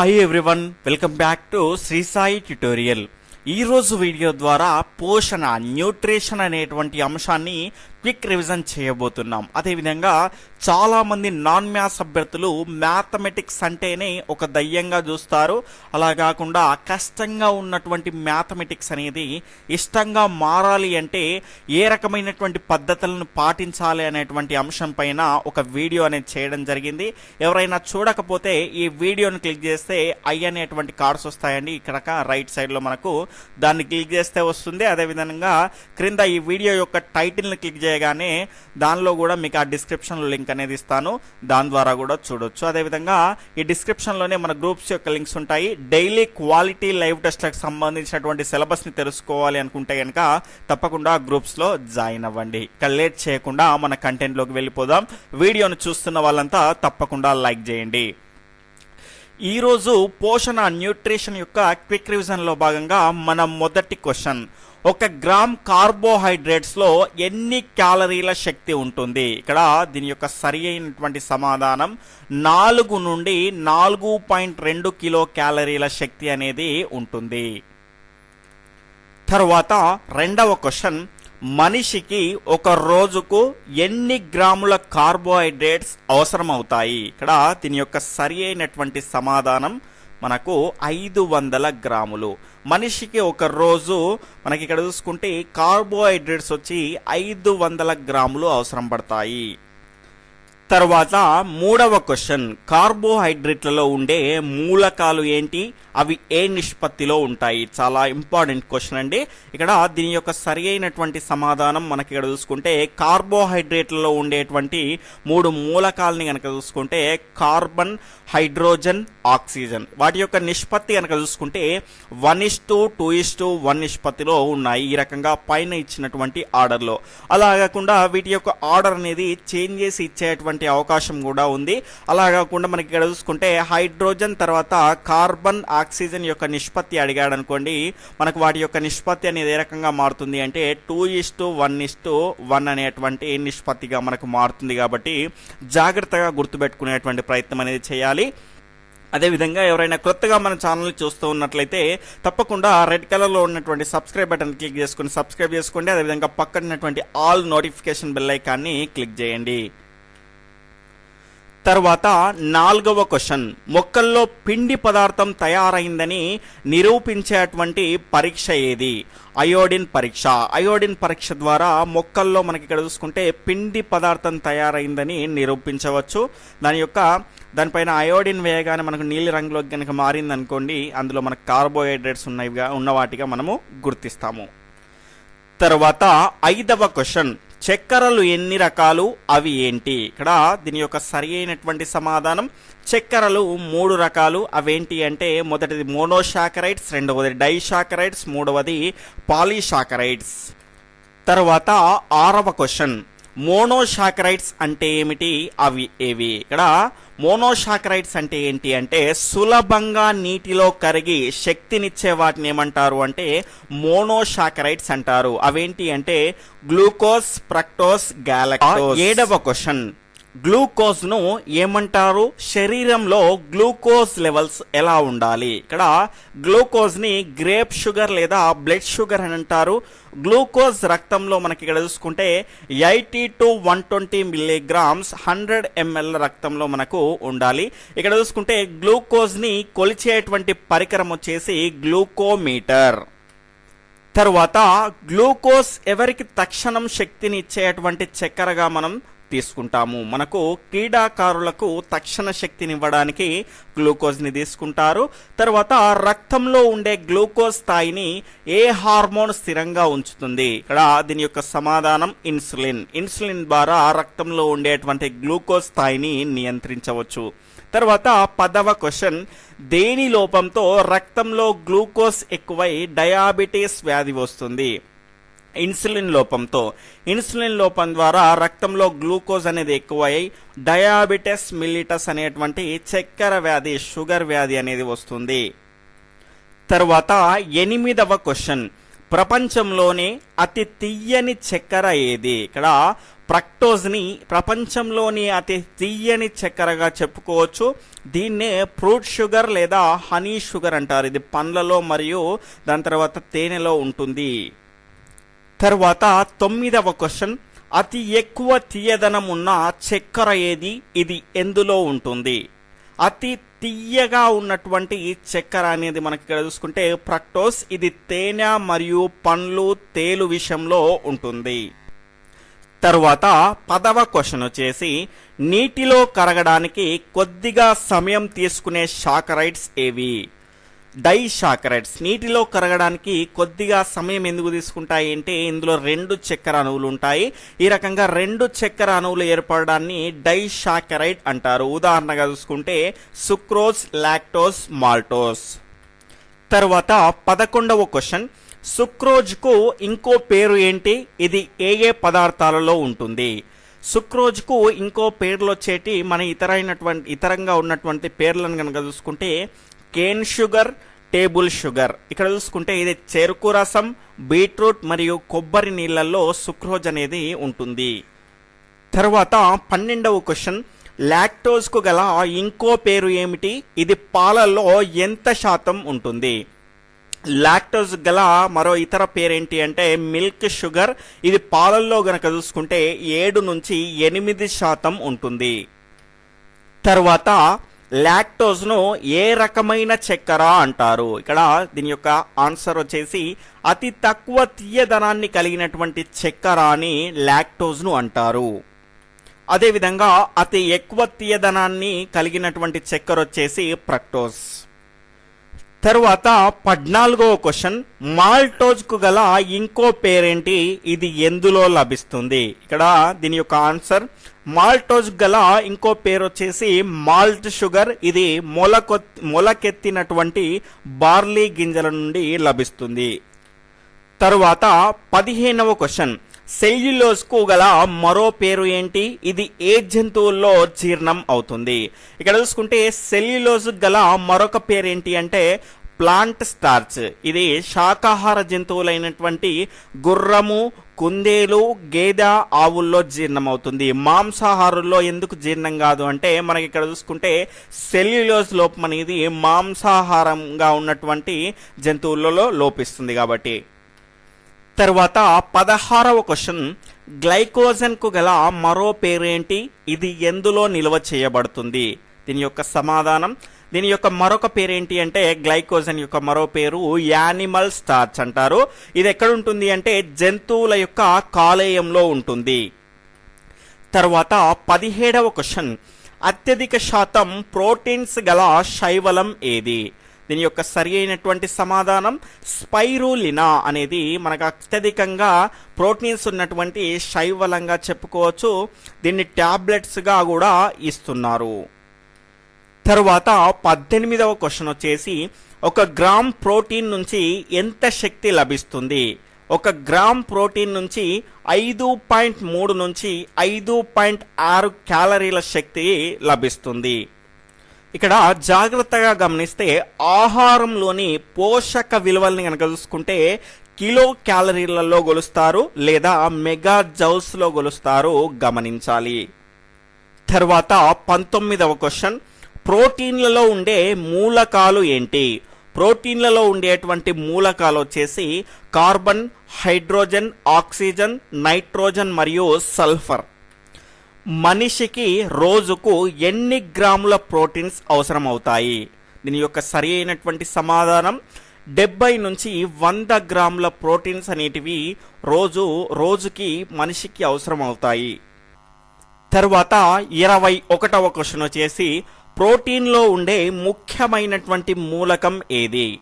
Hi everyone welcome back to Sri Sai tutorial ఈరోజు video ద్వారా పోషణ న్యూట్రిషన్ అనేటువంటి అంశాన్ని క్విక్ రివిజన్ చేయబోతున్నాం. అదేవిధంగా చాలామంది నాన్ మ్యాథ్స్ అభ్యర్థులు మ్యాథమెటిక్స్ అంటేనే ఒక దయ్యంగా చూస్తారు. అలా కాకుండా కష్టంగా ఉన్నటువంటి మ్యాథమెటిక్స్ అనేది ఇష్టంగా మారాలి అంటే ఏ రకమైనటువంటి పద్ధతులను పాటించాలి అనేటువంటి అంశం పైన ఒక వీడియో అనేది చేయడం జరిగింది. ఎవరైనా చూడకపోతే ఈ వీడియోను క్లిక్ చేస్తే ఐ అనేటువంటి కార్డ్స్ వస్తాయండి. ఇక్కడ రైట్ సైడ్లో మనకు దాన్ని క్లిక్ చేస్తే వస్తుంది. అదేవిధంగా క్రింద ఈ వీడియో యొక్క టైటిల్ని క్లిక్ చేయగానే దానిలో కూడా మీకు ఆ డిస్క్రిప్షన్లో లింక్ అనేది ఇస్తాను. దాని ద్వారా కూడా చూడొచ్చు. అదేవిధంగా ఈ డిస్క్రిప్షన్లోనే మన గ్రూప్స్ యొక్క లింక్స్ ఉంటాయి. డైలీ క్వాలిటీ లైవ్ టెస్ట్లకు సంబంధించినటువంటి సిలబస్ని తెలుసుకోవాలి అనుకుంటే కనుక తప్పకుండా గ్రూప్స్లో జాయిన్ అవ్వండి. ఇక లేట్ చేయకుండా మన కంటెంట్లోకి వెళ్ళిపోదాం. వీడియోను చూస్తున్న వాళ్ళంతా తప్పకుండా లైక్ చేయండి. ఈరోజు పోషణ న్యూట్రిషన్ యొక్క క్విక్ రివిజన్లో భాగంగా మన మొదటి క్వశ్చన్. ఒక గ్రామ్ కార్బోహైడ్రేట్స్లో ఎన్ని క్యాలరీల శక్తి ఉంటుంది? ఇక్కడ దీని యొక్క సరి అయినటువంటి సమాధానం నాలుగు నుండి నాలుగు పాయింట్ రెండు కిలో క్యాలరీల శక్తి అనేది ఉంటుంది. తర్వాత రెండవ క్వశ్చన్ మనిషికి ఒక రోజుకు ఎన్ని గ్రాముల కార్బోహైడ్రేట్స్ అవసరమవుతాయి? ఇక్కడ దీని యొక్క సరి అయినటువంటి సమాధానం మనకు ఐదు వందల గ్రాములు. మనిషికి ఒక రోజు మనకి ఇక్కడ చూసుకుంటే కార్బోహైడ్రేట్స్ వచ్చి ఐదు వందల గ్రాములు అవసరం పడతాయి. తర్వాత మూడవ క్వశ్చన్. కార్బోహైడ్రేట్లలో ఉండే మూలకాలు ఏంటి? అవి ఏ నిష్పత్తిలో ఉంటాయి? చాలా ఇంపార్టెంట్ క్వశ్చన్ అండి. ఇక్కడ దీని యొక్క సరి అయినటువంటి సమాధానం మనకి ఇక్కడ చూసుకుంటే కార్బోహైడ్రేట్లలో ఉండేటువంటి మూడు మూలకాలని కనుక చూసుకుంటే కార్బన్ హైడ్రోజన్ ఆక్సిజన్. వాటి యొక్క నిష్పత్తి కనుక చూసుకుంటే one is to two two is to నిష్పత్తిలో ఉన్నాయి ఈ రకంగా పైన ఇచ్చినటువంటి ఆర్డర్లో. అలా కాకుండా వీటి యొక్క ఆర్డర్ అనేది చేంజ్ చేసి ఇచ్చేటువంటి అవకాశం కూడా ఉంది. అలా కాకుండా మనకి ఇక్కడ చూసుకుంటే హైడ్రోజన్ తర్వాత కార్బన్ ఆక్సిజన్ యొక్క నిష్పత్తి అడిగాడు అనుకోండి మనకు వాటి యొక్క నిష్పత్తి అనేది ఏ రకంగా మారుతుంది అంటే two is to one is to one అనేటువంటి నిష్పత్తిగా మనకు మారుతుంది కాబట్టి జాగ్రత్తగా గుర్తుపెట్టుకునేటువంటి ప్రయత్నం అనేది చేయాలి. అదేవిధంగా ఎవరైనా కొత్తగా మన ఛానల్ చూస్తూ ఉన్నట్లయితే తప్పకుండా రెడ్ కలర్లో ఉన్నటువంటి సబ్స్క్రైబ్ బటన్ క్లిక్ చేసుకుని సబ్స్క్రైబ్ చేసుకోండి. అదేవిధంగా పక్కన ఉన్నటువంటి ఆల్ నోటిఫికేషన్ బెల్ ఐకాన్ని క్లిక్ చేయండి. తర్వాత నాలుగవ క్వశ్చన్. మొక్కల్లో పిండి పదార్థం తయారైందని నిరూపించేటువంటి పరీక్ష ఏది? అయోడిన్ పరీక్ష. అయోడిన్ పరీక్ష ద్వారా మొక్కల్లో మనకి ఇక్కడ చూసుకుంటే పిండి పదార్థం తయారైందని నిరూపించవచ్చు. దాని యొక్క దానిపైన అయోడిన్ వేయగానే మనకు నీలి రంగులోకి కనుక మారింది అనుకోండి అందులో మనకు కార్బోహైడ్రేట్స్ ఉన్నవిగా ఉన్నవాటిగా మనము గుర్తిస్తాము. తర్వాత ఐదవ క్వశ్చన్. చక్కెరలు ఎన్ని రకాలు? అవి ఏంటి? ఇక్కడ దీని యొక్క సరి అయినటువంటి సమాధానం. చక్కెరలు మూడు రకాలు. అవేంటి అంటే మొదటిది మోనోషాకరైట్స్ రెండవది డైషాకరైట్స్ మూడవది పాలీషాకరైట్స్ తర్వాత ఆరవ క్వశ్చన్. మోనోషాకరైట్స్ అంటే ఏమిటి? అవి ఏవి? ఇక్కడ మోనోషాక్రైట్స్ అంటే ఏంటి అంటే సులభంగా నీటిలో కరిగి శక్తినిచ్చే వాటిని ఏమంటారు అంటే మోనోషాక్రైట్స్ అంటారు. అవేంటి అంటే గ్లూకోజ్ ప్రక్టోస్ గ్యాలక్టోస్ ఏడవ క్వశ్చన్. గ్లూకోజ్ను ఏమంటారు? శరీరంలో గ్లూకోజ్ లెవెల్స్ ఎలా ఉండాలి? ఇక్కడ గ్లూకోజ్ని గ్రేప్ షుగర్ లేదా బ్లడ్ షుగర్ అని అంటారు. గ్లూకోజ్ రక్తంలో మనకి ఇక్కడ చూసుకుంటే eighty to one twenty milligrams hundred ML రక్తంలో మనకు ఉండాలి. ఇక్కడ చూసుకుంటే గ్లూకోజ్ని కొలిచేటువంటి పరికరం వచ్చేసి గ్లూకోమీటర్. తరువాత గ్లూకోజ్ ఎవరికి తక్షణం శక్తిని ఇచ్చేటువంటి చక్కెరగా మనం తీసుకుంటాము. మనకు క్రీడాకారులకు తక్షణ శక్తిని ఇవ్వడానికి గ్లూకోజ్ని తీసుకుంటారు. తర్వాత రక్తంలో ఉండే గ్లూకోజ్ స్థాయిని ఏ హార్మోన్ స్థిరంగా ఉంచుతుంది? ఇక్కడ దీని యొక్క సమాధానం ఇన్సులిన్. ఇన్సులిన్ ద్వారా రక్తంలో ఉండేటువంటి గ్లూకోజ్ స్థాయిని నియంత్రించవచ్చు. తర్వాత పదవ క్వశ్చన్. దేని లోపంతో రక్తంలో గ్లూకోజ్ ఎక్కువై డయాబెటీస్ వ్యాధి వస్తుంది? ఇన్సులిన్ లోపంతో. ఇన్సులిన్ లోపం ద్వారా రక్తంలో గ్లూకోజ్ అనేది ఎక్కువై డయాబెటస్ మిల్లిటస్ అనేటువంటి చక్కెర వ్యాధి షుగర్ వ్యాధి అనేది వస్తుంది. తర్వాత ఎనిమిదవ క్వశ్చన్. ప్రపంచంలోనే అతి తీయని చక్కెర ఏది? ఇక్కడ ప్రక్టోజ్ని ప్రపంచంలోని అతి తీయని చక్కెరగా చెప్పుకోవచ్చు. దీన్నే ఫ్రూట్ షుగర్ లేదా హనీ షుగర్ అంటారు. ఇది పండ్లలో మరియు దాని తర్వాత తేనెలో ఉంటుంది. తర్వాత తొమ్మిదవ క్వశ్చన్ అతి ఎక్కువ తీయదనం ఉన్న చక్కెర ఏది? ఇది ఎందులో ఉంటుంది? అతి తీయగా ఉన్నటువంటి చక్కెర అనేది మనకి ఇక్కడ చూసుకుంటే ప్రక్టోస్ ఇది తేనె మరియు పండ్లు తేలు విషయంలో ఉంటుంది. తరువాత పదవ క్వశ్చన్ వచ్చేసి నీటిలో కరగడానికి కొద్దిగా సమయం తీసుకునే షాకరైట్స్ ఏవి? డైషాకరైడ్స్ నీటిలో కరగడానికి కొద్దిగా సమయం ఎందుకు తీసుకుంటాయి అంటే ఇందులో రెండు చక్కెర అణువులు ఉంటాయి. ఈ రకంగా రెండు చక్కెర అణువులు ఏర్పడడాన్ని డైషాకరైడ్ అంటారు. ఉదాహరణగా చూసుకుంటే సుక్రోజ్ లాక్టోస్ మాల్టోస్ తర్వాత పదకొండవ క్వశ్చన్. సుక్రోజ్కు ఇంకో పేరు ఏంటి? ఇది ఏ ఏ పదార్థాలలో ఉంటుంది? సుక్రోజ్కు ఇంకో పేర్లు వచ్చేటి మన ఇతరైనటువంటి ఇతరంగా ఉన్నటువంటి పేర్లను కనుక చూసుకుంటే కేన్ షుగర్ టేబుల్ షుగర్ ఇక్కడ చూసుకుంటే ఇది చెరుకు రసం బీట్రూట్ మరియు కొబ్బరి నీళ్ళల్లో సుక్రోజ్ అనేది ఉంటుంది. తర్వాత పన్నెండవ క్వశ్చన్. లాక్టోజ్కు గల ఇంకో పేరు ఏమిటి? ఇది పాలల్లో ఎంత శాతం ఉంటుంది? లాక్టోజ్ గల మరో ఇతర పేరేంటి అంటే మిల్క్ షుగర్. ఇది పాలల్లో గనక చూసుకుంటే ఏడు నుంచి ఎనిమిది శాతం ఉంటుంది. తర్వాత లాక్టోజ్ను ఏ రకమైన చక్కెర అంటారు? ఇక్కడ దీని యొక్క ఆన్సర్ వచ్చేసి అతి తక్కువ తీయదనాన్ని కలిగినటువంటి చక్కెర అని లాక్టోజ్ను అంటారు. అదేవిధంగా అతి ఎక్కువ తీయదనాన్ని కలిగినటువంటి చక్కెర వచ్చేసి ప్రక్టోజ్. తరువాత పద్నాలుగవ క్వశ్చన్ మాల్టోజ్కు గల ఇంకో పేరేంటి? ఇది ఎందులో లభిస్తుంది? ఇక్కడ దీని యొక్క ఆన్సర్ మాల్టోజ్ గల ఇంకో పేరు వచ్చేసి మాల్ట్ షుగర్. ఇది మొలకొ మొలకెత్తినటువంటి బార్లీ గింజల నుండి లభిస్తుంది. తరువాత పదిహేనవ క్వశ్చన్. సెల్యులోస్కు గల మరో పేరు ఏంటి? ఇది ఏ జంతువుల్లో జీర్ణం అవుతుంది? ఇక్కడ చూసుకుంటే సెల్యులోస్ గల మరొక పేరు ఏంటి అంటే ప్లాంట్ స్టార్చ్. ఇది శాకాహార జంతువులైనటువంటి గుర్రము కుందేలు గేదె ఆవుల్లో జీర్ణమవుతుంది. మాంసాహారుల్లో ఎందుకు జీర్ణం కాదు అంటే మనకి ఇక్కడ చూసుకుంటే సెల్యులోస్ లోపం అనేది మాంసాహారంగా ఉన్నటువంటి జంతువులలో లోపిస్తుంది కాబట్టి. తర్వాత పదహారవ క్వశ్చన్. గ్లైకోజన్కు గల మరో పేరేంటి? ఇది ఎందులో నిల్వ చేయబడుతుంది? దీని యొక్క సమాధానం దీని యొక్క మరొక పేరు ఏంటి అంటే గ్లైకోజన్ యొక్క మరో పేరు యానిమల్ స్టార్చ్ అంటారు. ఇది ఎక్కడ ఉంటుంది అంటే జంతువుల యొక్క కాలేయంలో ఉంటుంది. తర్వాత పదిహేడవ క్వశ్చన్. అత్యధిక శాతం ప్రోటీన్స్ గల శైవలం ఏది? దీని యొక్క సరి అయినటువంటి సమాధానం స్పైరులినా అనేది మనకు అత్యధికంగా ప్రోటీన్స్ ఉన్నటువంటి శైవలంగా చెప్పుకోవచ్చు. దీన్ని ట్యాబ్లెట్స్గా కూడా ఇస్తున్నారు. తరువాత పద్దెనిమిదవ క్వశ్చన్ వచ్చేసి ఒక గ్రామ్ ప్రోటీన్ నుంచి ఎంత శక్తి లభిస్తుంది? ఒక గ్రామ్ ప్రోటీన్ నుంచి ఐదు పాయింట్ మూడు నుంచి ఐదు పాయింట్ ఆరు క్యాలరీల శక్తి లభిస్తుంది. ఇక్కడ జాగ్రత్తగా గమనిస్తే ఆహారంలోని పోషక విలువల్ని కనుక చూసుకుంటే కిలో క్యాలరీలలో గొలుస్తారు లేదా మెగా జౌల్స్లో గొలుస్తారు గమనించాలి. తర్వాత పంతొమ్మిదవ క్వశ్చన్ ప్రోటీన్లలో ఉండే మూలకాలు ఏంటి? ప్రోటీన్లలో ఉండేటువంటి మూలకాలు వచ్చేసి కార్బన్ హైడ్రోజన్ ఆక్సిజన్ నైట్రోజన్ మరియు సల్ఫర్. మనిషికి రోజుకు ఎన్ని గ్రాముల ప్రోటీన్స్ అవసరం అవుతాయి దీని యొక్క సరి అయినటువంటి సమాధానం డెబ్బై నుంచి వంద గ్రాముల ప్రోటీన్స్ అనేటివి రోజు రోజుకి మనిషికి అవసరం అవుతాయి తర్వాత ఇరవై ఒకటవ క్వశ్చన్ వచ్చేసి ప్రోటీన్లో ఉండే ముఖ్యమైనటువంటి మూలకం ఏది?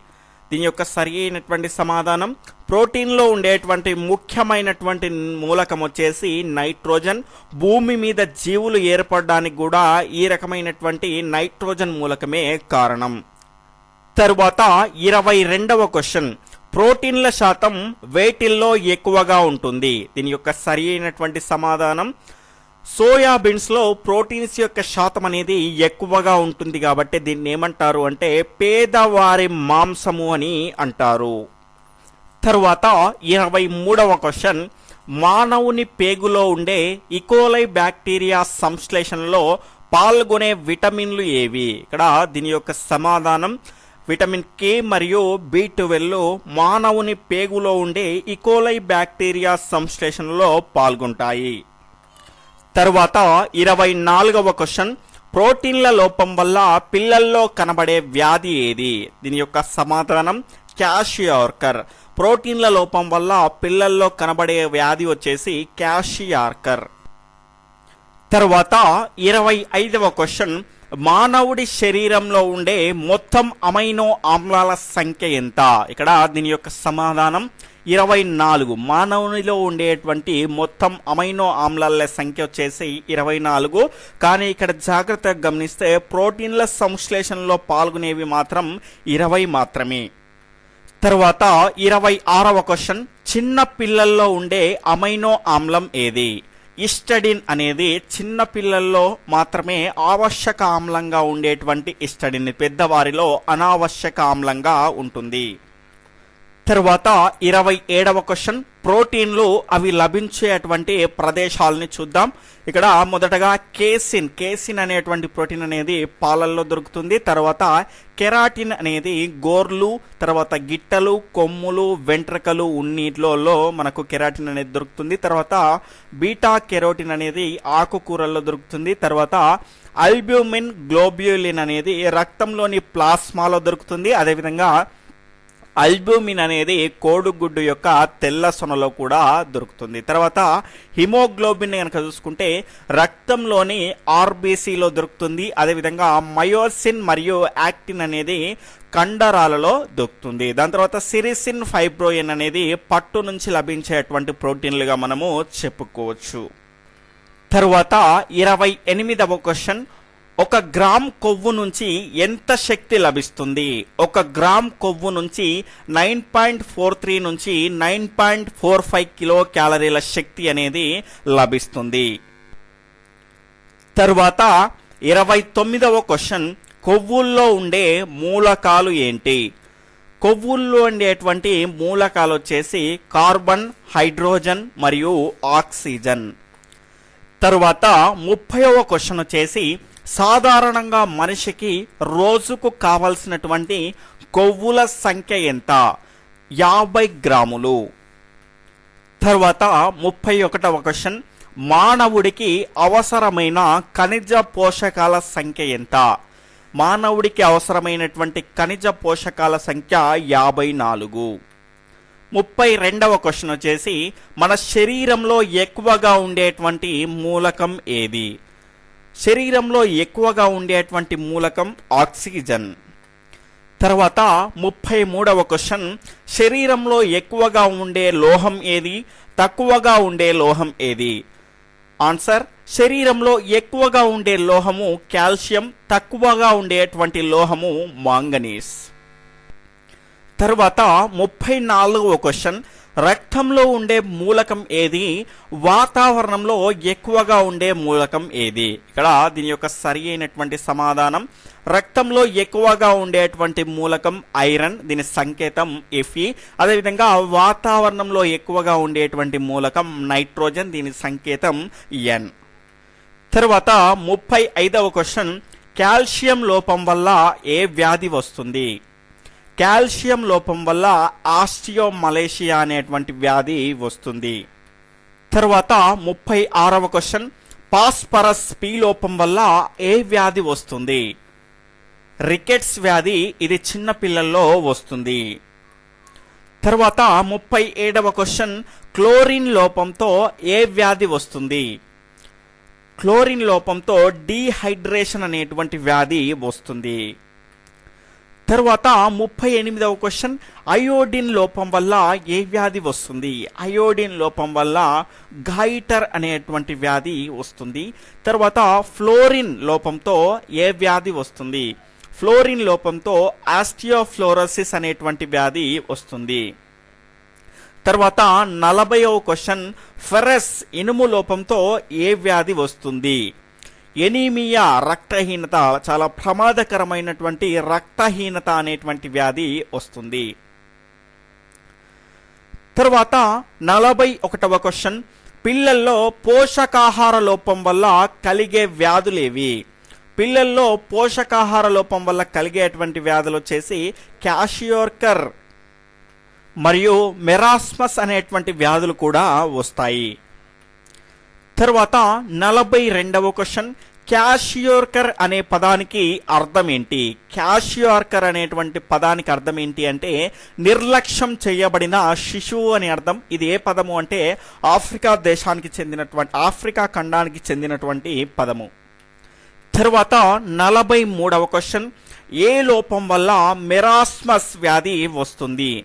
దీని యొక్క సరి అయినటువంటి సమాధానం ప్రోటీన్లో ఉండేటువంటి ముఖ్యమైనటువంటి మూలకం వచ్చేసి నైట్రోజన్. భూమి మీద జీవులు ఏర్పడడానికి కూడా ఈ రకమైనటువంటి నైట్రోజన్ మూలకమే కారణం. తరువాత ఇరవై రెండవ క్వశ్చన్. ప్రోటీన్ల శాతం వేటిల్లో ఎక్కువగా ఉంటుంది? దీని యొక్క సరి అయినటువంటి సమాధానం సోయాబీన్స్లో ప్రోటీన్స్ యొక్క శాతం అనేది ఎక్కువగా ఉంటుంది కాబట్టి దీన్ని ఏమంటారు అంటే పేదవారి మాంసము అని అంటారు. తరువాత ఇరవై మూడవ క్వశ్చన్ మానవుని పేగులో ఉండే e. ఇకోలై బ్యాక్టీరియా సంశ్లేషణలో పాల్గొనే విటమిన్లు ఏవి? ఇక్కడ దీని యొక్క సమాధానం విటమిన్ కే మరియు బి ట్వెల్వ్ మానవుని పేగులో ఉండే e. ఇకోలై బ్యాక్టీరియా సంశ్లేషణలో పాల్గొంటాయి. తరువాత ఇరవై నాలుగవ క్వశ్చన్ ప్రోటీన్ల లోపం వల్ల పిల్లల్లో కనబడే వ్యాధి ఏది? దీని యొక్క సమాధానం క్యాషియార్కర్. ప్రోటీన్ల లోపం వల్ల పిల్లల్లో కనబడే వ్యాధి వచ్చేసి క్యాషియార్కర్. తర్వాత ఇరవై ఐదవ క్వశ్చన్ మానవుడి శరీరంలో ఉండే మొత్తం అమైనో ఆమ్లాల సంఖ్య ఎంత? ఇక్కడ దీని యొక్క సమాధానం ఇరవై నాలుగు. మానవునిలో ఉండేటువంటి మొత్తం అమైనో ఆమ్లాల సంఖ్య వచ్చేసి ఇరవై నాలుగు. కానీ ఇక్కడ జాగ్రత్తగా గమనిస్తే ప్రోటీన్ల సంశ్లేషణలో పాల్గొనేవి మాత్రం ఇరవై మాత్రమే. తర్వాత ఇరవై ఆరవ క్వశ్చన్. చిన్న పిల్లల్లో ఉండే అమైనో ఆమ్లం ఏది? ఇస్టడిన్ అనేది చిన్న పిల్లల్లో మాత్రమే ఆవశ్యక ఆమ్లంగా ఉండేటువంటి ఇస్టడిన్ పెద్దవారిలో అనావశ్యక ఆమ్లంగా ఉంటుంది. తర్వాత ఇరవై ఏడవ క్వశ్చన్ ప్రోటీన్లు అవి లభించేటువంటి ప్రదేశాలని చూద్దాం. ఇక్కడ మొదటగా కేసిన్ కేసిన్ అనేటువంటి ప్రోటీన్ అనేది పాలల్లో దొరుకుతుంది. తర్వాత కెరాటిన్ అనేది గోర్లు తర్వాత గిట్టలు కొమ్ములు వెంట్రుకలు ఉన్నీటిలో మనకు కెరాటిన్ అనేది దొరుకుతుంది. తర్వాత బీటా కెరోటిన్ అనేది ఆకుకూరల్లో దొరుకుతుంది. తర్వాత అల్బ్యూమిన్ గ్లోబ్యూలిన్ అనేది రక్తంలోని ప్లాస్మాలో దొరుకుతుంది. అదేవిధంగా అల్బూమిన్ అనేది కోడిగుడ్డు యొక్క తెల్ల సొనలో కూడా దొరుకుతుంది. తర్వాత హిమోగ్లోబిన్ కనుక చూసుకుంటే రక్తంలోని ఆర్బీసీలో దొరుకుతుంది. అదేవిధంగా మయోసిన్ మరియు యాక్టిన్ అనేది కండరాలలో దొరుకుతుంది. దాని తర్వాత సిరిసిన్ ఫైబ్రోయిన్ అనేది పట్టు నుంచి లభించేటువంటి ప్రోటీన్లుగా మనము చెప్పుకోవచ్చు. తరువాత ఇరవై ఎనిమిదవ క్వశ్చన్ ఒక గ్రామ్ కొవ్వు నుంచి ఎంత శక్తి లభిస్తుంది? ఒక గ్రామ్ కొవ్వు నుంచి నైన్ పాయింట్ ఫోర్ త్రీ నుంచి nine point four five kilo క్యాలరీల శక్తి అనేది లభిస్తుంది. తరువాత ఇరవై తొమ్మిదవ క్వశ్చన్. కొవ్వుల్లో ఉండే మూలకాలు ఏంటి? కొవ్వుల్లో ఉండేటువంటి మూలకాలు వచ్చేసి కార్బన్ హైడ్రోజన్ మరియు ఆక్సిజన్. తరువాత ముప్పైవ క్వశ్చన్ వచ్చేసి సాధారణంగా మనిషికి రోజుకు కావలసినటువంటి కొవ్వుల సంఖ్య ఎంత? యాభై గ్రాములు. తర్వాత ముప్పై ఒకటవ క్వశ్చన్. మానవుడికి అవసరమైన ఖనిజ పోషకాల సంఖ్య ఎంత? మానవుడికి అవసరమైనటువంటి ఖనిజ పోషకాల సంఖ్య యాభై నాలుగు. ముప్పై రెండవ క్వశ్చన్ వచ్చేసి మన శరీరంలో ఎక్కువగా ఉండేటువంటి మూలకం ఏది? శరీరంలో ఎక్కువగా ఉండేటువంటి మూలకం ఆక్సిజన్. తర్వాత ముప్పై మూడవ క్వశ్చన్ శరీరంలో ఎక్కువగా ఉండే లోహం ఏది? తక్కువగా ఉండే లోహం ఏది? ఆన్సర్ శరీరంలో ఎక్కువగా ఉండే లోహము కాల్షియం తక్కువగా ఉండేటువంటి లోహము మాంగనీస్. తర్వాత ముప్పై నాలుగవ క్వశ్చన్ రక్తంలో ఉండే మూలకం ఏది? వాతావరణంలో ఎక్కువగా ఉండే మూలకం ఏది? ఇక్కడ దీని యొక్క సరి అయినటువంటి సమాధానం రక్తంలో ఎక్కువగా ఉండేటువంటి మూలకం ఐరన్ దీని సంకేతం ఎఫ్ఈ అదేవిధంగా వాతావరణంలో ఎక్కువగా ఉండేటువంటి మూలకం నైట్రోజన్ దీని సంకేతం ఎన్ తర్వాత ముప్పై ఐదవ క్వశ్చన్ కాల్షియం లోపం వల్ల ఏ వ్యాధి వస్తుంది? కాల్షియం లోపం వల్ల ఆస్టియో మలేషియా అనేటువంటి వ్యాధి వస్తుంది. తర్వాత ముప్పై ఆరవ క్వశ్చన్ పాస్పరస్ పీ లోపం వల్ల ఏ వ్యాధి వస్తుంది? రికెట్స్ వ్యాధి ఇది చిన్న పిల్లల్లో వస్తుంది. తర్వాత ముప్పై ఏడవ క్వశ్చన్ క్లోరిన్ లోపంతో ఏ వ్యాధి వస్తుంది? క్లోరిన్ లోపంతో డీహైడ్రేషన్ అనేటువంటి వ్యాధి వస్తుంది. తర్వాత ముప్పై ఎనిమిదవ క్వశ్చన్ అయోడిన్ లోపం వల్ల ఏ వ్యాధి వస్తుంది? అయోడిన్ లోపం వల్ల గైటర్ అనేటువంటి వ్యాధి వస్తుంది. తర్వాత ఫ్లోరిన్ లోపంతో ఏ వ్యాధి వస్తుంది? ఫ్లోరిన్ లోపంతో ఆస్టియోఫ్లోరోసిస్ అనేటువంటి వ్యాధి వస్తుంది. తర్వాత నలభైవ క్వశ్చన్ ఫెరస్ ఇనుము లోపంతో ఏ వ్యాధి వస్తుంది? ఎనీమియా రక్తహీనత చాలా ప్రమాదకరమైనటువంటి రక్తహీనత అనేటువంటి వ్యాధి వస్తుంది. తర్వాత నలభై ఒకటవ క్వశ్చన్. పిల్లల్లో పోషకాహార లోపం వల్ల కలిగే వ్యాధులేవి? పిల్లల్లో పోషకాహార లోపం వల్ల కలిగేటువంటి వ్యాధులు వచ్చేసి క్యాషియోర్కర్ మరియు మెరాస్మస్ అనేటువంటి వ్యాధులు కూడా వస్తాయి. తర్వాత నలభై రెండవ క్వశ్చన్. క్యాషియోర్కర్ అనే పదానికి అర్థం ఏంటి క్యాషియోర్కర్ అనేటువంటి పదానికి అర్థం ఏంటి అంటే నిర్లక్ష్యం చేయబడిన శిశువు అని అర్థం. ఇది ఏ పదము అంటే ఆఫ్రికా దేశానికి చెందినటువంటి ఆఫ్రికా ఖండానికి చెందినటువంటి పదము. తర్వాత నలభై మూడవ క్వశ్చన్. ఏ లోపం వల్ల మెరాస్మస్ వ్యాధి వస్తుంది?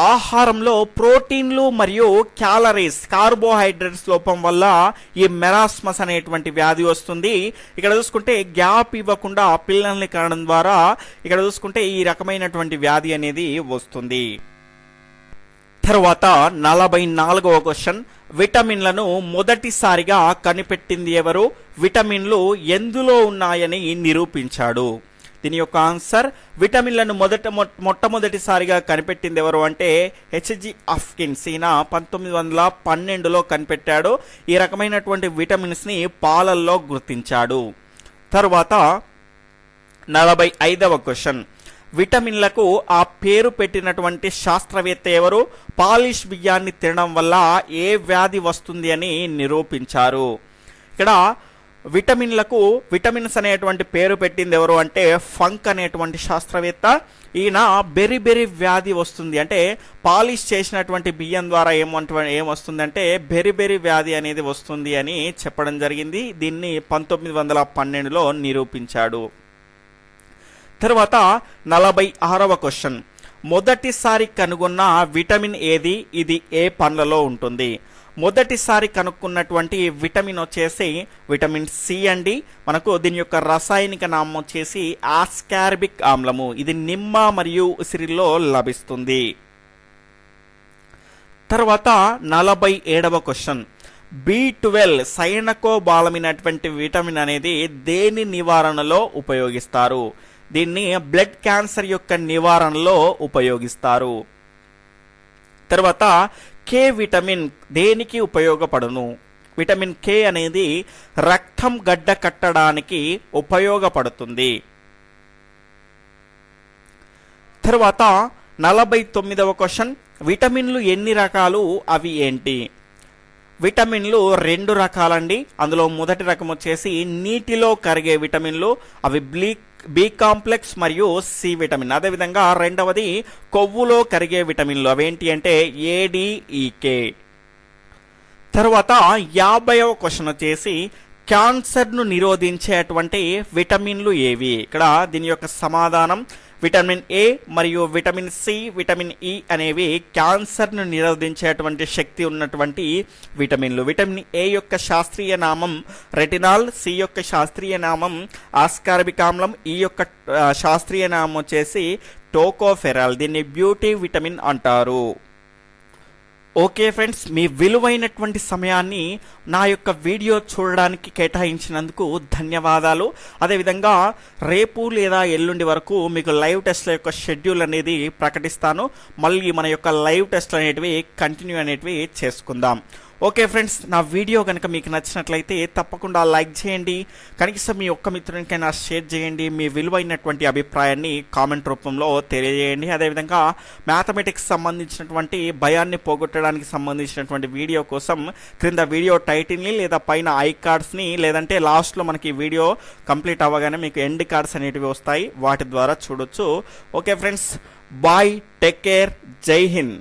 ఆహారంలో ప్రోటీన్లు మరియు క్యాలరీస్ కార్బోహైడ్రేట్స్ లోపం వల్ల ఈ మెరాస్మస్ అనేటువంటి వ్యాధి వస్తుంది. ఇక్కడ చూసుకుంటే గ్యాప్ ఇవ్వకుండా పిల్లల్ని కనడం ద్వారా ఇక్కడ చూసుకుంటే ఈ రకమైనటువంటి వ్యాధి అనేది వస్తుంది. తర్వాత నలభై నాలుగవ క్వశ్చన్. విటమిన్లను మొదటిసారిగా కనిపెట్టింది ఎవరు? విటమిన్లు ఎందులో ఉన్నాయని నిరూపించాడు. దీని యొక్క ఆన్సర్ విటమిన్లను మొదట మొ- మొట్టమొదటిసారిగా కనిపెట్టింది ఎవరు అంటే హెచ్జి అఫ్కిన్స్ ఈయన పంతొమ్మిది వందల పన్నెండులో కనిపెట్టాడు. ఈ రకమైనటువంటి విటమిన్స్ని పాలల్లో గుర్తించాడు. తరువాత నలభై ఐదవ క్వశ్చన్. విటమిన్లకు ఆ పేరు పెట్టినటువంటి శాస్త్రవేత్త ఎవరు? పాలిష్ బియ్యాన్ని తినడం వల్ల ఏ వ్యాధి వస్తుంది అని నిరూపించారు. ఇక్కడ విటమిన్లకు విటమిన్స్ అనేటువంటి పేరు పెట్టింది ఎవరు అంటే ఫంక్ అనేటువంటి శాస్త్రవేత్త. ఈయన బెరి బెరి వ్యాధి వస్తుంది. అంటే పాలిష్ చేసినటువంటి బియ్యం ద్వారా ఏమంట ఏమొస్తుందంటే బెరి బెరి వ్యాధి అనేది వస్తుంది అని చెప్పడం జరిగింది. దీన్ని పంతొమ్మిది వందల పన్నెండులో నిరూపించాడు. తర్వాత నలభై ఆరవ క్వశ్చన్. మొదటిసారి కనుగొన్న విటమిన్ ఏది? ఇది ఏ పండ్లలో ఉంటుంది? మొదటిసారి కనుక్కున్నటువంటి విటమిన్ వచ్చేసి విటమిన్ సి అండి. మనకు దీని యొక్క రసాయనిక నామం వచ్చేసి ఆస్కార్బిక్ ఆమ్లము. ఇది నిమ్మ మరియు ఉసిరిలో లభిస్తుంది. తర్వాత నలభై ఏడవ క్వశ్చన్. బి ట్వెల్వ్ సైనకోబాలమైనటువంటి విటమిన్ అనేది దేని నివారణలో ఉపయోగిస్తారు? దీన్ని బ్లడ్ క్యాన్సర్ యొక్క నివారణలో ఉపయోగిస్తారు. తర్వాత కే విటమిన్ దేనికి ఉపయోగపడును? విటమిన్ కే అనేది రక్తం గడ్డ కట్టడానికి ఉపయోగపడుతుంది. తర్వాత నలభై తొమ్మిదవ క్వశ్చన్ విటమిన్లు ఎన్ని రకాలు? అవి ఏంటి? విటమిన్లు రెండు రకాలండి. అందులో మొదటి రకం వచ్చేసి నీటిలో కరిగే విటమిన్లు అవి బ్లీక్ బి కాంప్లెక్స్ మరియు సి విటమిన్. అదేవిధంగా రెండవది కొవ్వులో కరిగే విటమిన్లు. అవేంటి అంటే ఏడిఈకే తర్వాత యాభైవ క్వశ్చన్ వచ్చేసి క్యాన్సర్ను నిరోధించేటువంటి విటమిన్లు ఏవి? ఇక్కడ దీని యొక్క సమాధానం విటమిన్ ఏ మరియు విటమిన్ సి విటమిన్ ఇ అనేవి క్యాన్సర్ను నిరోధించేటువంటి శక్తి ఉన్నటువంటి విటమిన్లు. విటమిన్ ఏ యొక్క శాస్త్రీయ నామం రెటినాల్ సి యొక్క శాస్త్రీయ నామం ఆస్కార్బికామ్లం ఈ యొక్క శాస్త్రీయ నామం వచ్చేసి టోకోఫెరాల్. దీన్ని బ్యూటీ విటమిన్ అంటారు. ఓకే ఫ్రెండ్స్ మీ విలువైనటువంటి సమయాన్ని నా యొక్క వీడియో చూడడానికి కేటాయించినందుకు ధన్యవాదాలు. అదేవిధంగా రేపు లేదా ఎల్లుండి వరకు మీకు లైవ్ టెస్ట్ల యొక్క షెడ్యూల్ అనేది ప్రకటిస్తాను. మళ్ళీ మన యొక్క లైవ్ టెస్ట్లు అనేటివి కంటిన్యూ అనేటివి చేసుకుందాం. ఓకే ఫ్రెండ్స్ నా వీడియో కనుక మీకు నచ్చినట్లయితే తప్పకుండా లైక్ చేయండి. కనీసం మీ ఒక్క మిత్రునికైనా షేర్ చేయండి. మీ విలువైనటువంటి అభిప్రాయాన్ని కామెంట్ రూపంలో తెలియజేయండి. అదేవిధంగా మ్యాథమెటిక్స్ సంబంధించినటువంటి భయాన్ని పోగొట్టడానికి సంబంధించినటువంటి వీడియో కోసం క్రింద వీడియో టైటిల్ని లేదా పైన ఐ కార్డ్స్ని లేదంటే లాస్ట్లో మనకి వీడియో కంప్లీట్ అవ్వగానే మీకు ఎండ్ కార్డ్స్ అనేటివి వస్తాయి. వాటి ద్వారా చూడొచ్చు. Okay friends bye take care జై హింద్.